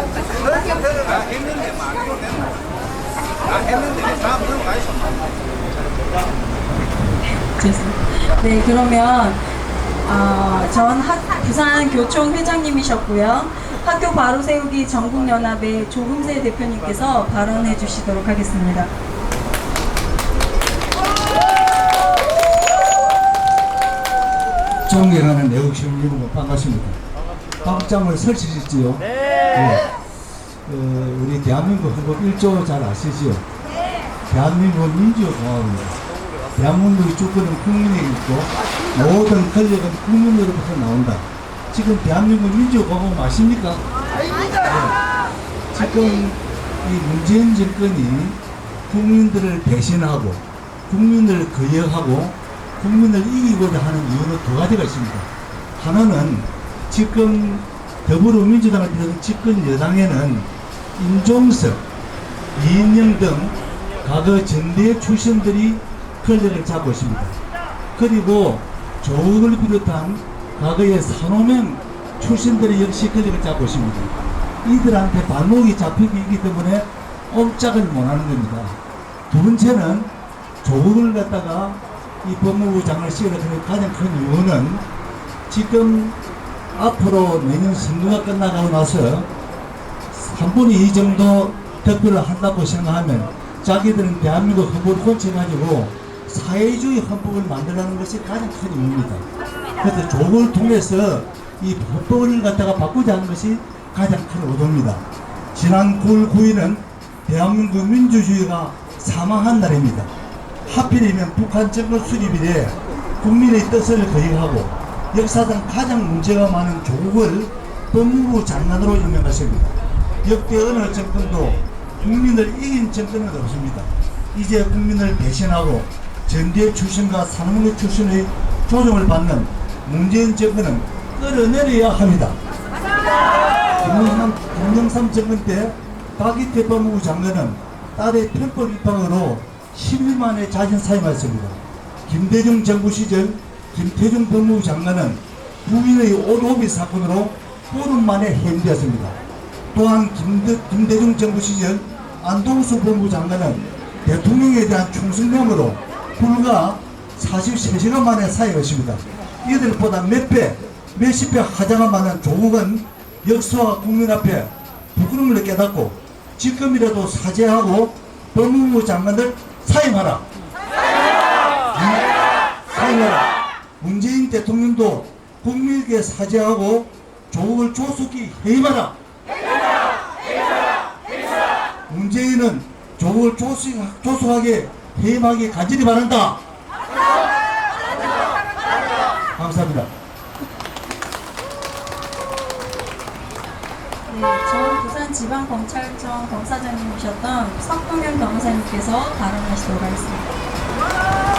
다 했는데 말로 됐나? 다 했는데 다 들어가 있어. 죄송합니다. 네, 그러면 어, 전 학, 부산 교총 회장님이셨고요. 학교 바로 세우기 전국연합의 조금세 대표님께서 발언해 주시도록 하겠습니다. 존경하는 애국시민 여러분 반갑습니다. 빵장을 설치했지요. 네. 어, 우리 대한민국 헌법 1조 잘 아시지요? 대한민국은 민주공화국입니다. 대한민국의 주권은 국민에게 있고 모든 권력은 국민으로부터 나온다. 지금 대한민국 민주공화국 맞습니까? 네. 지금 이 문재인 정권이 국민들을 배신하고 국민을 거역하고 국민을 이기고자 하는 이유는 두 가지가 있습니다. 하나는 지금 더불어민주당을 비롯한 집권 여당에는 임종석, 이인영 등 과거 전대 출신들이 권력을 잡고 있습니다. 그리고 조국을 비롯한 과거의 산호명 출신들이 역시 권력을 잡고 있습니다. 이들한테 발목이 잡히기 있기 때문에 꼼짝을 못하는 겁니다. 두 번째는 조국을 갖다가 이 법무부 장을 씌우는 가장 큰 이유는 지금 앞으로 내년 선거가 끝나가고 나서 3분의 2 정도 득표를 한다고 생각하면 자기들은 대한민국 헌법을 고쳐가지고 사회주의 헌법을 만들라는 것이 가장 큰 이유입니다. 그래서 조국을 통해서 이 헌법을 갖다가 바꾸자 하는 것이 가장 큰 의도입니다. 지난 9월 9일은 대한민국 민주주의가 사망한 날입니다. 하필이면 북한 정권 수립일에 국민의 뜻을 거역하고 역사상 가장 문제가 많은 조국을 법무부 장관으로 임명하십니다. 역대 어느 정권도 국민을 이긴 정권은 없습니다. 이제 국민을 배신하고 전대 출신과 산업국 출신의 조정을 받는 문재인 정권은 끌어내려야 합니다. 김영삼, 정권 때 박이태 법무부 장관은 딸의 편법 입학으로 10일 만에 자진 사임하였습니다. 김대중 정부 시절 김태중 법무부 장관은 국민의 오로비 사건으로 보름 만에 해임되었습니다. 또한 김대, 김대중 정부 시절 안동수 법무부 장관은 대통령에 대한 충성명으로 불과 43시간 만에 사임했습니다. 이들보다 몇 배, 몇십 배 하장을 많은 조국은 역사와 국민 앞에 부끄러움을 깨닫고 지금이라도 사죄하고 법무부 장관들. 사임하라. 대통령도 국민에게 사죄하고 조국을 조속히 해임하라. 문재인은 조국을 조속, 조속하게 해임하기 간절히 바란다. 감사합니다. 네, 전 부산지방검찰청 검사장님이셨던 석동현 변호사님께서 발언하시도록 하겠습니다.